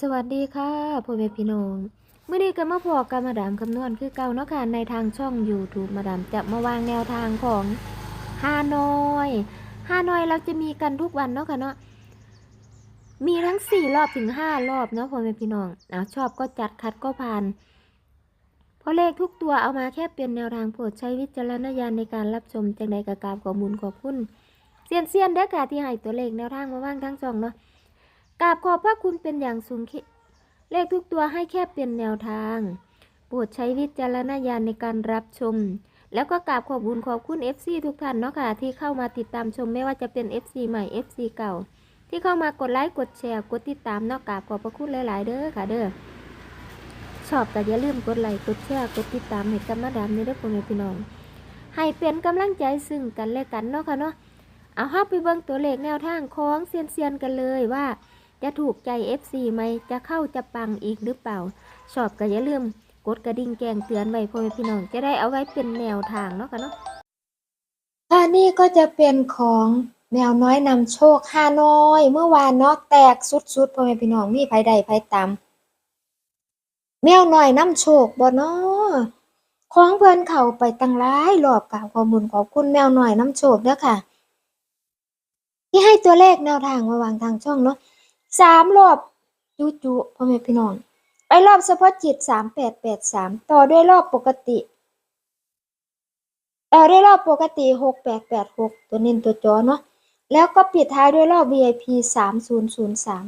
สวัสดีค่ะพ่อแม่พี่น้องเมื่อนี้ก็มาพอกับมาดามคำนวณคือเก่าเนาะค่ะในทางช่อง YouTube มาดามจะมาวางแนวทางของฮานอยฮานอยเราจะมีกันทุกวันเนาะค่ะเนาะมีทั้ง4รอบถึง5รอบเนาะพ่อแม่พี่น้องอะชอบก็จัดคัดก็ผ่านเพราะเลขทุกตัวเอามาแค่เป็นแนวทางโปรดใช้วิจารณญาณในการรับชมจังใดกระกราบขอบุญขอบคุณเซียนเซียนเด้อค่ะที่ให้ตัวเลขแนวทางมาว่างทั้งช่องเนาะ ราบขอบพระคุณเป็นอย่างสูงเลขทุกตัวให้แค่เป็นแนวทาง โปรดใช้วิจารณญาณในการรับชม แล้วก็กราบขอบคุณขอบคุณ FC ทุกท่านเนาะค่ะที่เข้ามาติดตามชมไม่ว่าจะเป็น FC ใหม่ FC เก่า ที่เข้ามากดไลค์กดแชร์กดติดตามเนาะกราบขอบพระคุณหลาย ๆ เด้อค่ะเด้อชอบก็อย่าลืมกดไลค์กดแชร์กดติดตามให้กับมาดามในเด้อพ่อแม่พี่น้องให้เป็นกำลังใจซึ่งกันและกันเนาะค่ะเนาะเอาเฮาไปเบิ่งตัวเลขแนวทางของเซียนๆกันเลยว่า จะถูกใจ FC ไหมจะเข้าจะปังอีกหรือเปล่า ชอบก็อย่าลืมกดกระดิ่งแจ้งเตือนไว้พ่อแม่พี่น้องจะได้เอาไว้เป็นแนวทางเนาะค่ะเนาะอันนี้ก็จะเป็นของแมวน้อยนำโชคฮานอย เมื่อวานเนาะแตกสุดๆพ่อแม่พี่น้องมีไผใดไผตามแมวน้อยนำโชคบ่เนาะของเพิ่อนเขาไปตั้งหลายรอบกล่าวขอบคุญขอบคุณแมวน้อยนำโชคเด้อค่ะ ที่ให้ตัวเลขแนวทางมาวางทางช่องเนาะ สามรอบจุจุพ่อแม่พี่น้อง ไปรอบเฉพาะจิตสามแปดแปดสามต่อด้วยรอบปกติต่อด้วยรอบปกติหกแปดแปดหกตัวเน้นตัวจอเนาะแล้วก็ปิดท้ายด้วยรอบ VIP สามศูนย์ศูนย์สาม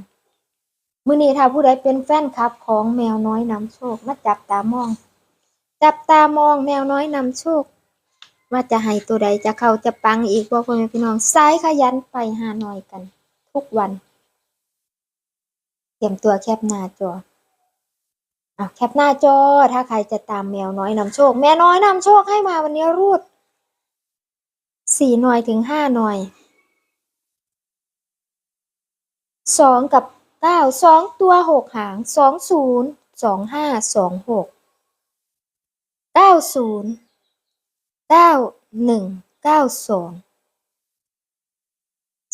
มือนี้ถ้าผู้ใดเป็นแฟนคลับของแมวน้อยนำโชคมาจับตามอง จับตามองแมวน้อยนำโชคว่าจะให้ตัวใดจะเข้าจะปังอีกบ่พ่อแม่พี่น้องซ้ายขยันไปหาหน่อยกัน ทุกวัน เตรียมตัวแคปหน้าจออะแคปหน้าจอ ถ้าใครจะตามแมวน้อยนำโชค แมวน้อยนำโชคให้มาวันนี้รูดสี่หน่วยถึงห้าหน่วยสองกับเก้าสองตัวหกหางสองศูนย์สองห้าสองหกเก้าศูนย์เก้าหนึ่งเก้าสอง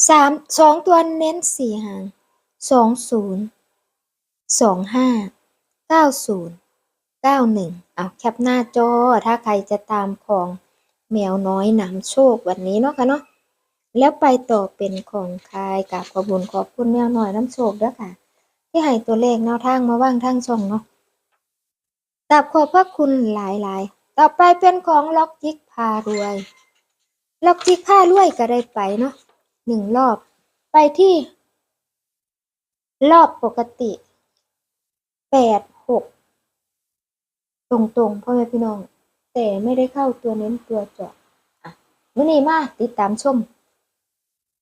สามสองตัวเน้นสี่หาง สองศูนย์สองห้าเก้าศูนย์เก้าหนึ่งเอาแคปหน้าจอ ถ้าใครจะตามของแมวน้อยนำโชควันนี้เนาะค่ะเนาะแล้วไปต่อเป็นของใครกับขอบุญขอบคุณแมวน้อยน้ำโชคด้วยค่ะ ที่ให้ตัวเลขแนวทางมาว่างทางช่องเนาะกับขอบพระคุณหลายๆ ต่อไปเป็นของล็อกจิกพารวย ล็อกจิกพารวยก็ได้ไปเนาะหนึ่งรอบ ไปที่ รอบปกติแปดหกตรงๆพ่อแม่พี่น้อง แต่ไม่ได้เข้าตัวเน้นตัวเจาะอะมื่อนี้มาติดตามชม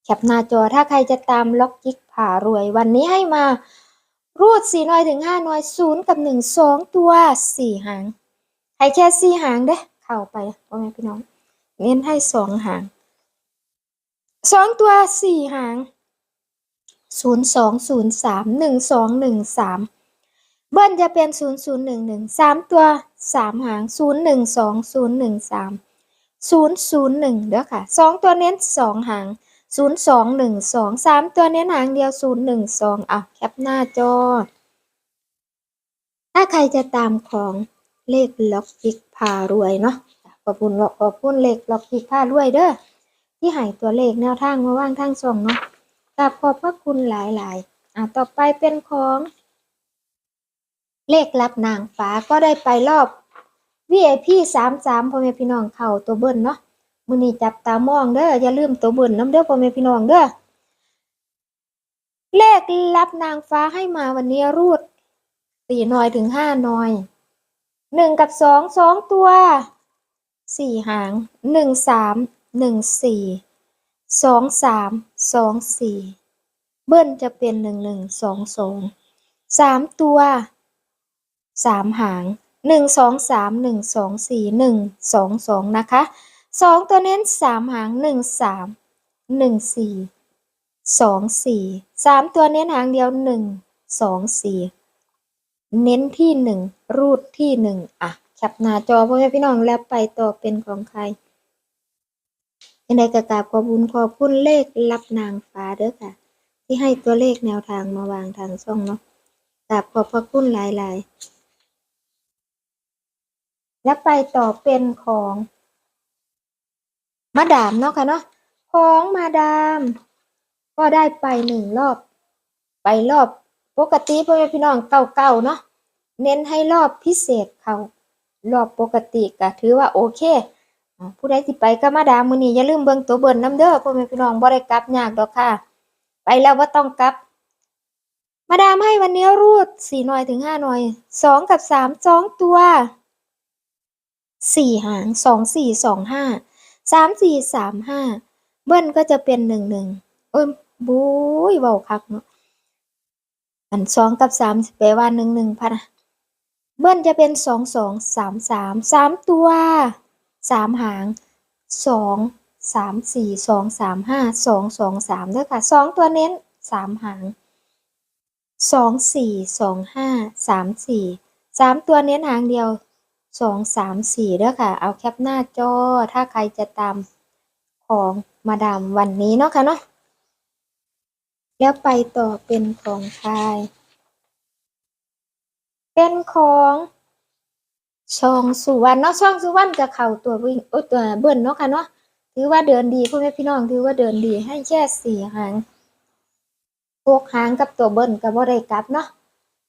แคปหน้าจอถ้าใครจะตามล็อกจิ๊กผ่ารวย วันนี้ให้มารูดสี่น้อยถึงห้าน้อยศูนย์กับหนึ่งสองตัวสี่หางให้แค่สี่หางเด้เข้าไปพ่อแม่พี่น้อง เน้นให้สองหางสองตัวสี่หาง ศูนย์สองศูนย์สามหนึ่งสองหนึ่งสามเบิ้ลจะเป็นศูนย์ศูนย์หนึ่งหนึ่งสามตัวสามหางศูนย์หนึ่งสองศูนย์หนึ่งสามศูนย์ศูนย์หนึ่งเด้อค่ะสองตัวเน้นสองหางศูนย์สองหนึ่งสองสามตัวเน้นหางเดียวศูนย์หนึ่งสองอะแคปหน้าจอ ถ้าใครจะตามของเลขล็อกจิกพารวยเนาะขอบคุณขอบคุณเลขล็อกจิกพารวยเด้อที่ให้ตัวเลขแนวทางมาว่างทางช่องเนาะ กับขอบพระคุณหลายๆอะต่อไปเป็นของ เลขลับนางฟ้าก็ได้ไปรอบ VIP สามสามพ่อแม่พี่น้องเข้าตัวเบิ้ลเนาะมือนี้จับตามองเด้ออย่าลืมตัวเบิ้ลน้ำเด้อพ่อแม่พี่น้องเด้อเลขลับนางฟ้าให้มาวันนี้รูดสี่หน่อยถึงห้าหน่อยหนึ่งกับสองสองตัวสี่หางหนึ่งสามหนึ่งสี่สองสาม สองสี่เบิ้ลจะเป็นหนึ่งหนึ่งสองสองสามตัวสามหางหนึ่งสองสามหนึ่งสองสี่หนึ่งสองสองนะคะสองตัวเน้นสามหางหนึ่งสามหนึ่งสี่สองสี่สามตัวเน้นหางเดียวหนึ่งสองสี่เน้นที่หนึ่งรูดที่หนึ่งอะแคปหน้าจอพ่อแม่พี่น้องแล้วไปต่อเป็นของใคร ยังไงก็กาบขอบคุณขอบคุณเลขรับนางฟ้าเด้อค่ะ ที่ให้ตัวเลขแนวทางมาวางทางช่องเนาะกราบขอบพระคุณหลาย ๆ และไปต่อเป็นของมาดามเนาะค่ะเนาะของมาดาม ก็ได้ไปหนึ่งรอบ ไปรอบปกติพ่อแม่พี่น้องเก่าๆเนาะเน้นให้รอบพิเศษเขารอบปกติก็ถือว่าโอเค ผู้ใดที่ไปก็มาดามมือนี้อย่าลืมเบิ่งตัวเบิ่นน้ำเด้อพ่อแม่พี่น้องบ่ได้กลับยากดอกค่ะ ไปแล้วบ่าต้องกลับ มาดามให้วันนี้รูดสี่หน่อยถึงห้าหน่อยสองกับสามสองตัวสี่หางสองสี่สองห้าสามสี่สามห้าเบิ้ลก็จะเป็นหนึ่งหนึ่งเอ้ยบุ้ยเบาคักเนาะอันสองกับสามสิแปลว่าหนึ่งหนึ่งพันนะเบิ้ลจะเป็นสองสองสามสามสามตัว สามหางสองสามสี่สองสามห้าสองสองสามด้วยค่ะสองตัวเน้นสามหางสองสี่สองห้าสามสี่สามตัวเน้นหางเดียวสองสามสี่เด้อค่ะ เอาแคปหน้าจอถ้าใครจะตามของมาดามวันนี้เนาะค่ะเนาะแล้วไปต่อเป็นของใครเป็นของ ช่องสุวรรณเนาะช่องสุวรรณกับเข่าตัววิ่งโอ้ตัวเบิ้ลเนาะค่ะเนาะถือว่าเดินดีพ่อแม่พี่น้องถือว่าเดินดีให้แค่สี่หางพวกหางกับตัวเบิ้ลกับบ่ได้กลับเนาะ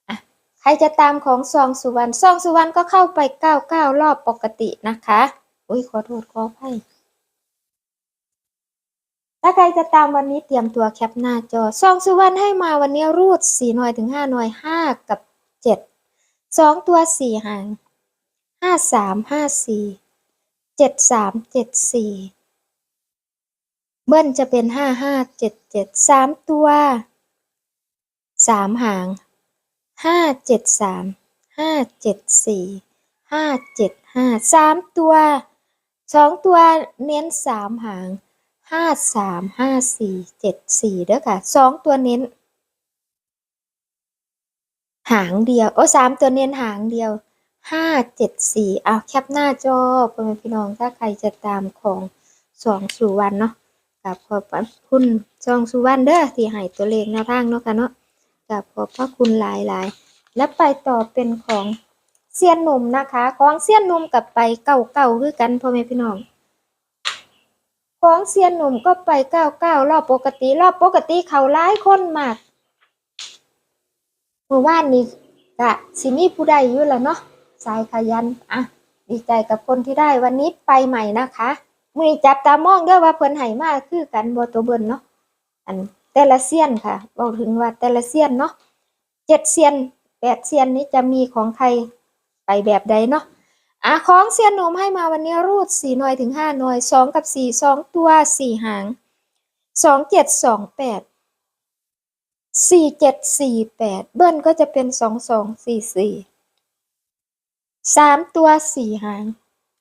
อะใครจะตามของซองสุวรรณซองสุวรรณก็เข้าไปเก้าเก้ารอบปกตินะคะอุ้ยขอโทษขออภัยถ้าใครจะตามวันนี้เตรียมตัวแคปหน้าจอซองสุวรรณให้มาวันนี้รูดสี่หน่วยถึงห้าหน่วยห้ากับเจ็ดสองตัวสี่หาง ห้าสามห้าสี่เจ็ดสามเจ็ดสี่เบิ้ลจะเป็นห้าห้าเจ็ดเจ็ดสามตัวสามหางห้าเจ็ดสามห้าเจ็ดสี่ห้าเจ็ดห้าสามตัวสองตัวเน้นสามหางห้าสามห้าสี่เจ็ดสี่เด้อค่ะสองตัวเน้น หางเดียว โอ้สามตัวเน้นหางเดียว ห้าเจ็ดสี่เอาแคปหน้าจอพ่อแม่พี่น้องถ้าใครจะตามของสองสุวรรณเนาะกับขอบพระคุณสองสุวรรณเด้อที่ให้ตัวเลขแนวทางเนาะค่ะเนาะกับขอบพระคุณหลายๆและไปต่อเป็นของเซียนหนุ่มนะคะ ของเซียนหนุ่มกับไปเก่าๆคือกันพ่อแม่พี่น้องของเซียนหนุ่มก็ไปเก้าเก้ารอบปกติ รอบปกติเขาร้ายคนมากเมื่อวานนี้กะสิมีผู้ใดอยู่แล้วเนาะ สายขยันอะดีใจกับคนที่ได้วันนี้ไปใหม่นะคะมือจับตามองด้อว่าเพิ่นให้มากคือกันบตัวเบิ่นเนาะอันแต่ละเซียนค่ะบอกถึงว่าแต่ละเซียนเนาะเจ็ดเซียนแปดเซียนนี้จะมีของใครไปแบบใดเนาะอะของเซียนหนุ่มให้มาวันนี้รูดสี่หน่วยถึงห้าหน่วยสองกับสี่สองตัวสี่หางสองเจ็ดสองแปดสี่เจ็ดสี่แปดเบิ้ลก็จะเป็นสองสองสี่สี่ สามตัวสี่หาง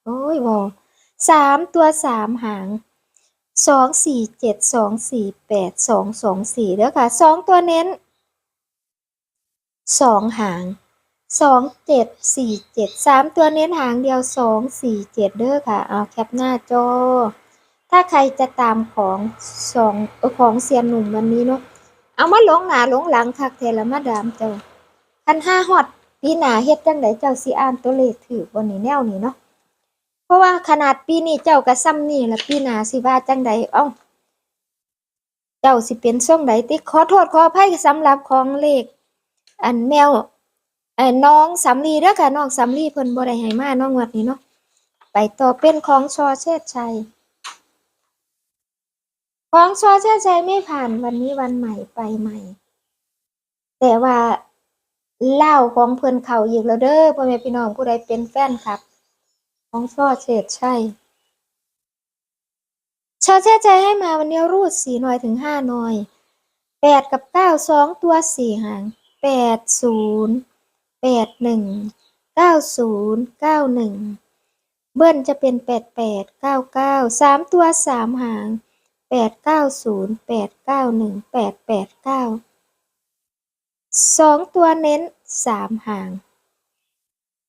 โอ้ยวอสามตัวสามหางสองสี่เจ็ดสองสี่แปดสองสองสี่เด้อค่ะสองตัวเน้นสองหางสองเจ็ดสี่เจ็ดสามตัวเน้นหางเดียวสองสี่เจ็ดเด้อค่ะ เอาแคปหน้าจอ ถ้าใครจะตามของสองอของเซียนหนุ่มวันนี้เนาะเอามาหลงหนาหลงหลังคักเทละมาดามเจ้าคันห้าฮอด ปีหนาเฮ็ดจังไดเจ้าสิอ่านตัวเลขถือบนนี้แนวนี้เนาะเพราะว่าขนาดปีนี้เจ้าก็ซ้ำนี่ละปีหน้าสิว่าจังใดเอ้าเจ้าสิเป็นช่วงใดติขอโทษขออภัยสำหรับของเลข อันแมวไอ้น้องสำลีเด้อค่ะน้องสำลีเพิ่นบ่ได้ให้มาน้องวัดนี้เนาะไปต่อเป็นของชอเชษชัยของชอเชษชัยไม่ผ่านวันนี้วันใหม่ไปใหม่ แต่ว่า เล่าของเพิ่อนเขาอีกแล้วเด้อพ่อแม่พี่น้องผู้ใดเป็นแฟนคลับ ของชอเชษชัยชาเชื่อใจให้มาวันนี้รูดสี่หน่อยถึงห้าหน่อยแปดกับเก้าสองตัวสี่หางแปดศูนย์แปดหนึ่งเก้าศูนย์เก้าหนึ่งเบิ้ลจะเป็นแปดแปดเก้าเก้าสามตัวสามหางแปดเก้าศูนย์แปดเก้าหนึ่งแปดแปดเก้า สองตัวเน้นสามหาง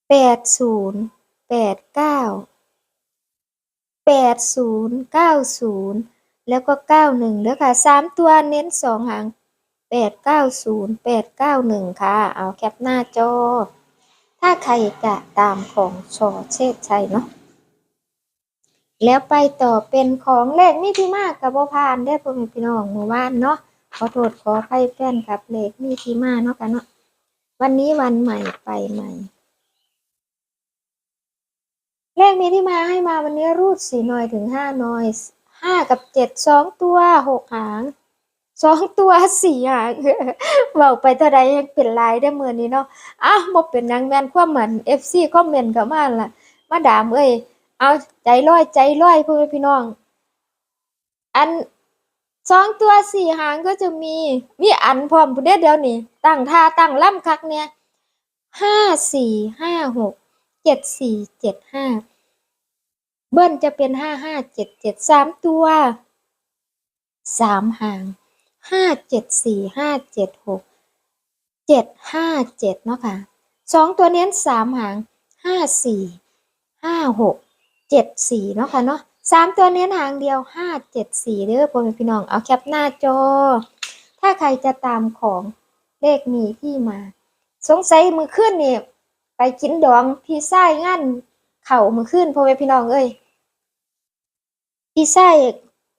แปดศูนย์แปดเก้าแปดศูนย์เก้าศูนย์แล้วก็เก้าหนึ่งเด้อค่ะสามตัวเน้นสองหางแปดเก้าศูนย์แปดเก้าหนึ่งค่ะ เอาแคปหน้าจอ ถ้าใครจะตามของชอเชษชัยเนาะแล้วไปต่อเป็นของเลขมิที่มากกับบ่พานได้พ่อแม่พี่น้องหมู่บ้านเนาะ ขอโทษขออภัยแฟนครับเลขมีที่มาเนาะกันเนาะวันนี้วันใหม่ไปใหม่ เลขมีที่มาให้มาวันนี้รูดสี่หน่อยถึงห้าหน่อยห้ากับเจ็ดสองตัวหกหางสองตัวสี่หางเว้าไปเท่าใดยังเป็นลายได้อมือนี้เนาะอ้าวบ่เป็นหยังแมนความเหมือน FC คอมเมนต์เข้ามาล่ะ มาดามเอ้ยเอาใจร้อยใจร้อยพ่อแม่พี่น้อง อัน สองตัวสี่หางก็จะมีมีอันพร้อมผู้เด้เดี๋ยวนี้ตั้งท่าตั้งล่ำคักเนี่ยห้าสี่ห้าหกเจ็ดสี่เจ็ดห้าเบิ้ลจะเป็นห้าห้าเจ็ดเจ็ดสามตัวสามหางห้าเจ็ดสี่ห้าเจ็ดหกเจ็ดห้าเจ็ดเนาะค่ะสองตัวเน้นสามหางห้าสี่ห้าหกเจ็ดสี่เนาะค่ะเนาะ สามตัวเน้นหางเดียวห้าเจ็ดสี่เด้อพ่อแม่พี่น้องเอาแคปหน้าจอ ถ้าใครจะตามของเลขมีที่มา สงสัยมือขึ้นนี่ไปกินดองพี่ไส้งานเข่ามือขึ้นพ่อแม่พี่น้องเอ้ยพี่ไส้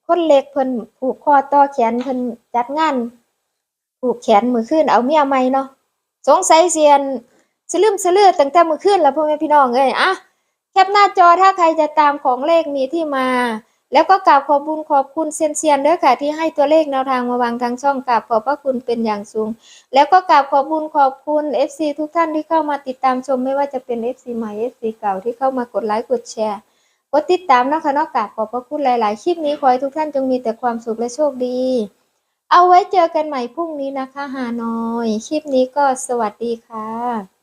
คนเล็กเพิ่นผูกคอต่อแขนเพิ่นจัดงานผูกแขนมือขึ้นเอาเมียใหม่เนาะสงสัยเซียนสลืมสลือตั้งแต่มือขึ้นแล้วพ่อแม่พี่น้องเอ้ยอะ แคปหน้าจอถ้าใครจะตามของเลขมีที่มา แล้วก็กราบขอบคุญขอบคุณเซียนเซียนด้วยค่ะที่ให้ตัวเลขแนวทางมาวางทางช่องกราบขอบพระคุณเป็นอย่างสูง แล้วก็กราบขอบคุณขอบคุณ FC ทุกท่านที่เข้ามาติดตามชมไม่ว่าจะเป็น FC ใหม่ FC เก่าที่เข้ามากดไลค์กดแชร์กดติดตามนะคะนอกกราบขอบพระคุณหลาย ๆ คลิปนี้ขอให้ทุกท่านจงมีแต่ความสุขและโชคดี เอาไว้เจอกันใหม่พรุ่งนี้นะคะฮานอย คลิปนี้ก็สวัสดีค่ะ